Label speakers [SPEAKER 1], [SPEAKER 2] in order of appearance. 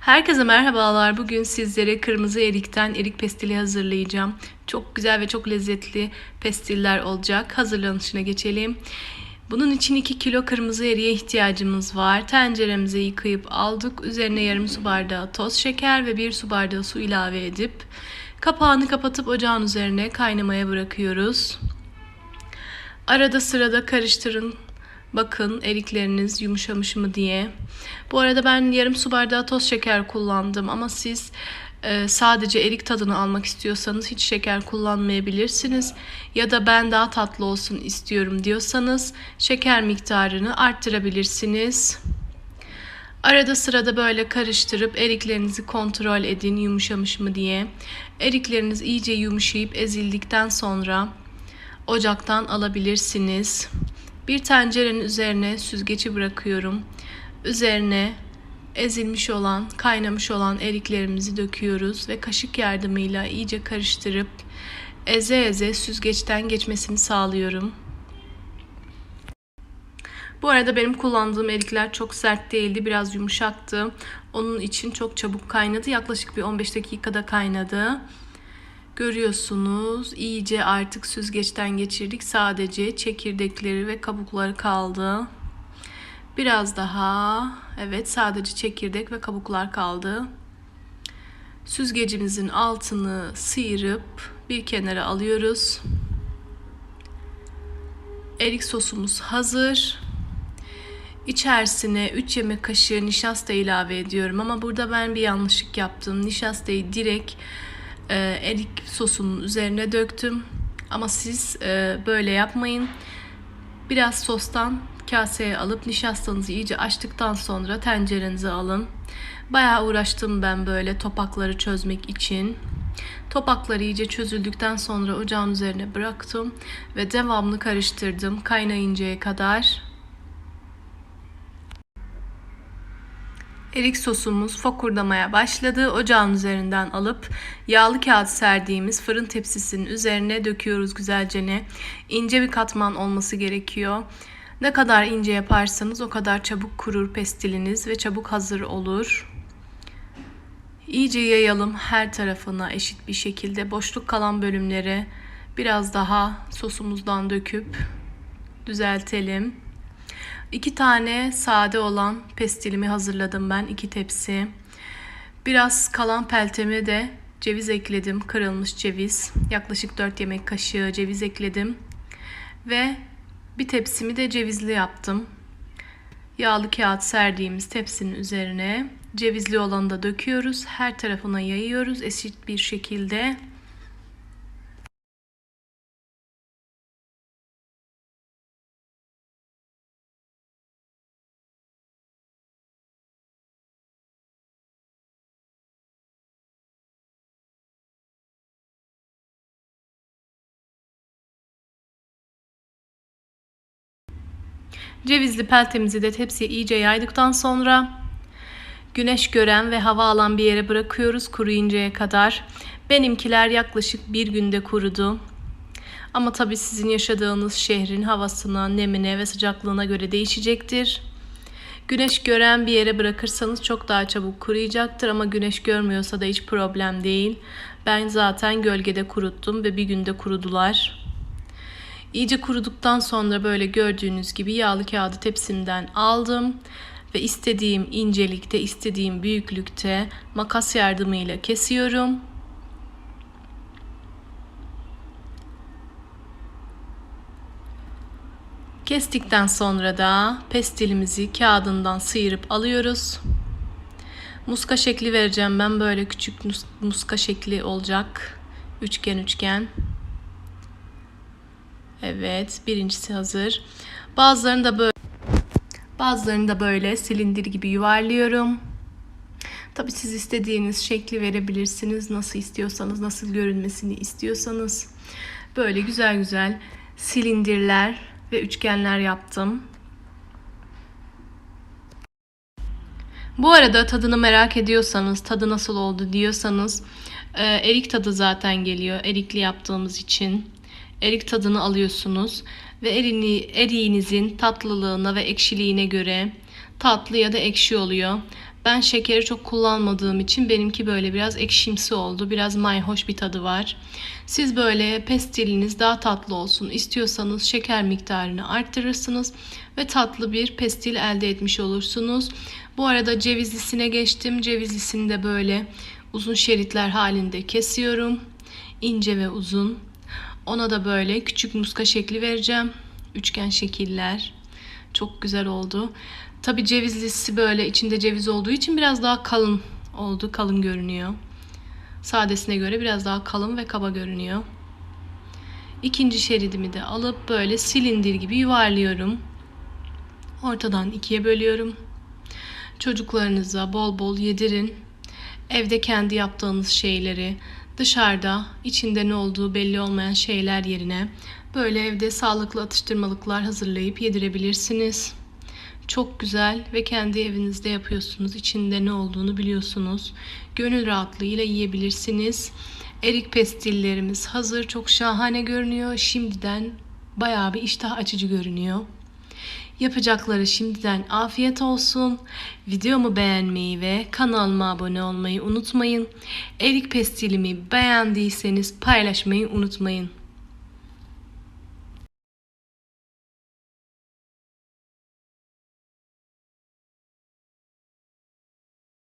[SPEAKER 1] Herkese merhabalar. Bugün sizlere kırmızı erikten erik pestili hazırlayacağım. Çok güzel ve çok lezzetli pestiller olacak. Hazırlanışına geçelim. Bunun için 2 kilo kırmızı eriğe ihtiyacımız var. Tenceremizi yıkayıp aldık. Üzerine yarım su bardağı toz şeker ve 1 su bardağı su ilave edip kapağını kapatıp ocağın üzerine kaynamaya bırakıyoruz. Arada sırada karıştırın. Bakın erikleriniz yumuşamış mı diye. Bu arada ben yarım su bardağı toz şeker kullandım ama siz e, sadece erik tadını almak istiyorsanız hiç şeker kullanmayabilirsiniz. Ya da ben daha tatlı olsun istiyorum diyorsanız şeker miktarını arttırabilirsiniz. Arada sırada böyle karıştırıp eriklerinizi kontrol edin yumuşamış mı diye. Erikleriniz iyice yumuşayıp ezildikten sonra ocaktan alabilirsiniz. Bir tencerenin üzerine süzgeci bırakıyorum. Üzerine ezilmiş olan, kaynamış olan eriklerimizi döküyoruz ve kaşık yardımıyla iyice karıştırıp eze eze süzgeçten geçmesini sağlıyorum. Bu arada benim kullandığım erikler çok sert değildi, biraz yumuşaktı. Onun için çok çabuk kaynadı. Yaklaşık bir 15 dakikada kaynadı. Görüyorsunuz iyice artık süzgeçten geçirdik. Sadece çekirdekleri ve kabukları kaldı. Biraz daha evet sadece çekirdek ve kabuklar kaldı. Süzgecimizin altını sıyırıp bir kenara alıyoruz. Erik sosumuz hazır. İçerisine 3 yemek kaşığı nişasta ilave ediyorum ama burada ben bir yanlışlık yaptım. Nişastayı direkt e, erik sosunun üzerine döktüm. Ama siz e, böyle yapmayın. Biraz sostan kaseye alıp nişastanızı iyice açtıktan sonra tencerenize alın. Bayağı uğraştım ben böyle topakları çözmek için. Topakları iyice çözüldükten sonra ocağın üzerine bıraktım ve devamlı karıştırdım kaynayıncaya kadar. Erik sosumuz fokurdamaya başladı. Ocağın üzerinden alıp yağlı kağıt serdiğimiz fırın tepsisinin üzerine döküyoruz güzelce ne. İnce bir katman olması gerekiyor. Ne kadar ince yaparsanız o kadar çabuk kurur pestiliniz ve çabuk hazır olur. İyice yayalım her tarafına eşit bir şekilde. Boşluk kalan bölümleri biraz daha sosumuzdan döküp düzeltelim. İki tane sade olan pestilimi hazırladım ben. iki tepsi. Biraz kalan pelteme de ceviz ekledim. Kırılmış ceviz. Yaklaşık 4 yemek kaşığı ceviz ekledim. Ve bir tepsimi de cevizli yaptım. Yağlı kağıt serdiğimiz tepsinin üzerine cevizli olanı da döküyoruz. Her tarafına yayıyoruz eşit bir şekilde. Cevizli peltemizi de tepsiye iyice yaydıktan sonra güneş gören ve hava alan bir yere bırakıyoruz kuruyuncaya kadar. Benimkiler yaklaşık bir günde kurudu. Ama tabii sizin yaşadığınız şehrin havasına, nemine ve sıcaklığına göre değişecektir. Güneş gören bir yere bırakırsanız çok daha çabuk kuruyacaktır ama güneş görmüyorsa da hiç problem değil. Ben zaten gölgede kuruttum ve bir günde kurudular. İyice kuruduktan sonra böyle gördüğünüz gibi yağlı kağıdı tepsimden aldım ve istediğim incelikte, istediğim büyüklükte makas yardımıyla kesiyorum. Kestikten sonra da pestilimizi kağıdından sıyırıp alıyoruz. Muska şekli vereceğim ben böyle küçük muska şekli olacak. Üçgen üçgen. Evet, birincisi hazır. Bazılarını da böyle bazılarını da böyle silindir gibi yuvarlıyorum. Tabi siz istediğiniz şekli verebilirsiniz. Nasıl istiyorsanız, nasıl görünmesini istiyorsanız. Böyle güzel güzel silindirler ve üçgenler yaptım. Bu arada tadını merak ediyorsanız, tadı nasıl oldu diyorsanız erik tadı zaten geliyor. Erikli yaptığımız için erik tadını alıyorsunuz ve erini, eriğinizin tatlılığına ve ekşiliğine göre tatlı ya da ekşi oluyor. Ben şekeri çok kullanmadığım için benimki böyle biraz ekşimsi oldu. Biraz mayhoş bir tadı var. Siz böyle pestiliniz daha tatlı olsun istiyorsanız şeker miktarını arttırırsınız ve tatlı bir pestil elde etmiş olursunuz. Bu arada cevizlisine geçtim. Cevizlisini de böyle uzun şeritler halinde kesiyorum. İnce ve uzun. Ona da böyle küçük muska şekli vereceğim. Üçgen şekiller. Çok güzel oldu. Tabi cevizlisi böyle içinde ceviz olduğu için biraz daha kalın oldu. Kalın görünüyor. Sadesine göre biraz daha kalın ve kaba görünüyor. İkinci şeridimi de alıp böyle silindir gibi yuvarlıyorum. Ortadan ikiye bölüyorum. Çocuklarınıza bol bol yedirin. Evde kendi yaptığınız şeyleri dışarıda içinde ne olduğu belli olmayan şeyler yerine böyle evde sağlıklı atıştırmalıklar hazırlayıp yedirebilirsiniz. Çok güzel ve kendi evinizde yapıyorsunuz. İçinde ne olduğunu biliyorsunuz. Gönül rahatlığıyla yiyebilirsiniz. Erik pestillerimiz hazır. Çok şahane görünüyor. Şimdiden bayağı bir iştah açıcı görünüyor. Yapacakları şimdiden afiyet olsun. Videomu beğenmeyi ve kanalıma abone olmayı unutmayın. Erik pestilimi beğendiyseniz paylaşmayı unutmayın.